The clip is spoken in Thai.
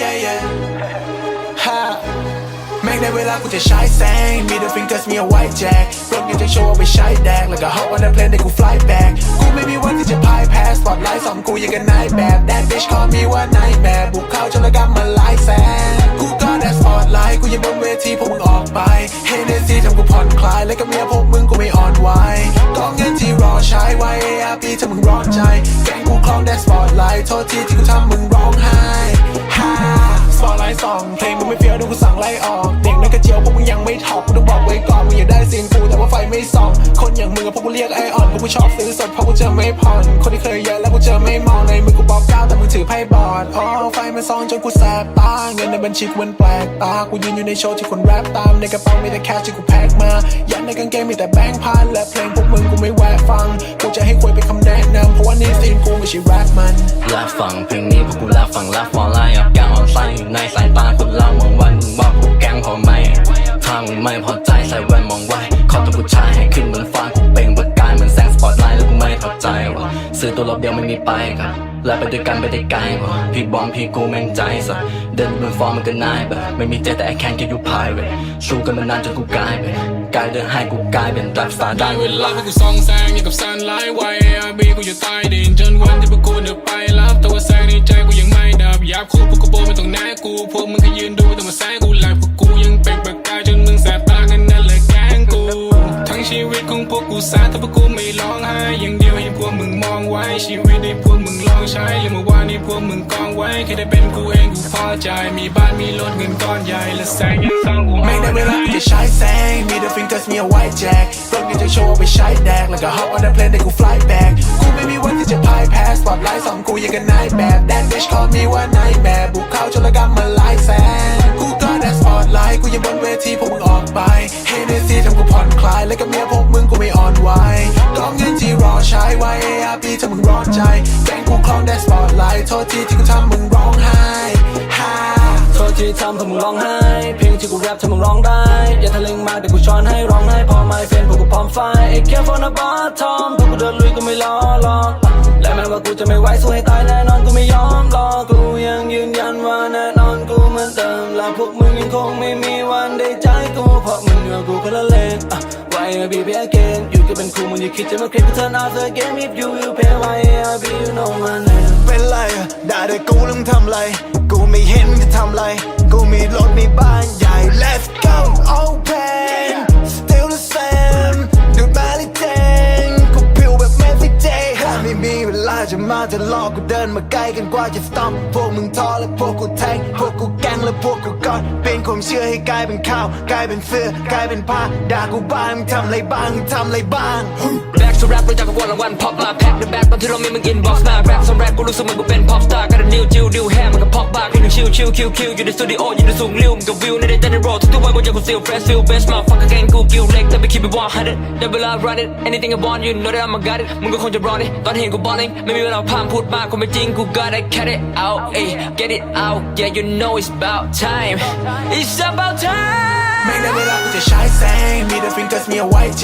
yeah yeah ha แม่งในเวลากูจะใช้แสง มีเดอะฟิงเกอร์สมีเอาไว้แจกรถยังจะโชว์เอาไปใช้แดก แล้วก็ฮอปวันนั้นเพลนได้กูฟลายแบกกูไม่มีวันที่จะพ่ายแพ้สปอตไลท์สองกูยังกันนายแบบแดนบิชคอมีว่านายแบบบุกเข้าจนระกำมาไล่แสงกูก็แดนสปอตไลท์กูยังบนเวทีพวกมึงออกไปเฮเนซี่ทำกูผ่อนคลาย แล้วก็เมียพวกมึงกูไม่อ่อนไหวกองเงินที่รอใช้ไว้อาปีถ้ามึงร้อนใจแกงกูคลองแดนสปอตไลท์โทษทีที่กูทำ องเพลงมึงไม่เฟี้ยวดูกูสั่งไล่ออกเด็กนักกระเจียวพวกมึงยังไม่ถอกกูต้องบอกไว้ก่อนมึงอย่าได้ซีนกูแต่ว่าไฟไม่ส่องคนอย่างมึงพวกกูเรียกไอออนพวกกูชอบซื้อสดเพราะกูเจอไม่ผ่อนคนที่เคยเยอะแล้วกูเจอไม่มองในมือกูบอกก้าวแต่มึงถือไพ่บอดอ๋อไฟมันส่องจนกูแสบตาเงินในบัญชีกูมันแปลกตากูยืนอยู่ในโชว์ที่คนแรปตามในกระเป๋ามีแต่แคชที่กูแพ็คมายันในกางเกงมีแต่แบงค์พันและเพลงพวกมึงกูไม่แวะฟังกูจะให้คุยเป็นคำแนะนำเพราะว่านี่ซีนกูไม่ใช่แรปมันลาฟังเพลงนี้พราะกูลาฟังลาฟอร์ไลน์อยางออนไซน์อยู่ในสายตา ไม่พอใจใส่แว่นมองไว้ขอตัวผู้ชายให้ขึ้นบนฟ้ากูเปล่งประกายเหมือนแสงสปอตไลท์แล้วกูไม่เข้าใจว่าซื้อตัวรอบเดียวไม่มีไปครับและไปด้วยกันไปได้ไกลกว่าพี่บอมพี่กูแม่งใจสัเดินบนฟอร์มมันก็นายแบบไม่มีใจแต่ I can't get you pirate สู้กันมานานจนกูกลายเป็นกลายเดินให้กูกลายเป็นดับสตาร์ได้เวลาพวกกูส่องแสงอย่างกับซันไลท์ไว้อาบีกูอยู่ใต้ดินจนวันที่พวกกูเดินไปรับแต่ว่าแสงในใจกูยังไม่ดับอยากคู่พวกกูโบไม่ต้องแน่กูพวกมึงแค่ยืนดู ของพวกกูสบแต่พวกกูไม่ร้องไห้อย่างเดียวให้พวกมึงมองไว้ ชีวิตให้พวกมึงลองใช้และเมื่อวานนี้พวกมึงกองไว้แค่ได้เป็นกูเองกูพอใจ มีบ้านมีรถเงินก้อนใหญ่และแสงยังส่องกูไม่ได้เวลาที่จะใช้แซงมี the fingers มีเอาไว้แจกรถยังจะโชว์ไปใช้แดกแล้วก็ hop on the plane ได้กู fly back กูไม่มีวันที่จะพายแพ้ spotlight สองกูยังกันนายแบบ that bitch call me ว่า nightmare บุกเข้าจนระกำมาหลายแสนกูก็ that spotlight กูยังบนเวทีพวกมึงออกไป Hennessy ทำกูผ่อนคลายและกับเมียพวกมึง เงินที่รอใช้ไว้ ARP ถ้ามึงร้อนใจแกงกูคลอง that spotlight โทษทีที่กูทำมึงร้องไห้ฮ่าโทษที่ทำให้มึงร้องไห้ เพลงที่กูแรปทำมึงร้องได้ อย่าทะลึงมากเดี๋ยวกูช้อนให้ร้องไห้พอไม่เฟนพวกกูพร้อมไฟไอ้แค่ฟอนบอทอมพวกกูเดินลุยกูไม่ล้อหรอกและแม้ว่ากูจะไม่ไหวสู้ให้ตายแน่นอนกูไม่ยอมรอกูยังยืนยันว่าแน่นอนกูเหมือนเดิมและพวกมึงยังคงไม่มีวันได้ใจกูเพราะมึงอยู่กูคนละเลน อะ Why I be back again อยู่ก็เป็นคูมึงอย่าคิดจะมาเคลมกู turn off the game if you will pay Why I be you know my name เป็นไรอะได้แต่กูแล้วมึงทำไร กูไม่เห็นมึงจะทำไร กูมีรถมีบ้านใหญ่ Let's go open still the same ดูดมาเลยเจงกูผิวแบบเมสเจหากไม่มีเวลาจะมาจะลอกกูเดินมาใกล้กันกว่าจะ stop พวกมึงท้อและพวกกูแทงพวกกูแกล้งและพวกกูก อดเป็นความเชื่อให้กลายเป็นข้าว กลายเป็นเสื้อกลายเป็นผ้าด่ากูบ้างมึงทำไรบ้างมึงทำไรบ้างแบ็กทูแรปรู้จักกับวันละวันพอปมาแพ็คเดอะแบ็กตอนที่เราไม่มึงอินบ็อกซ์มาแรปสำแรกกูรู้สึกเหมือนกูเป็นพ็อปสตาร์กันนิวจิวดิวแฮมมันก็พ อกบาร์กูยังชิลชิลคิวคิวอยู่ในสตูดิโออยู่ในสูงริวมันก็วิวในเดนในโรทุกๆวันกูจะกูซิลเฟรชฟิลเบสมาฟังกับแกงกูกิวเล็กแต่ไม่คิดไปว่าฮันเดได้เวลา run it anything I want you know that I'm a got it มึงก็คงจะรอนี่ตอนเห็นกูบอลเองไม่มีเวลาพามพูดมากคงไม่จริงกู gotta get it out เอ้ย get it out yeah you know it's about time it's about time ไม่ได้เวลากูจะใช้แซงมี the fingers มีเอาไว้แจ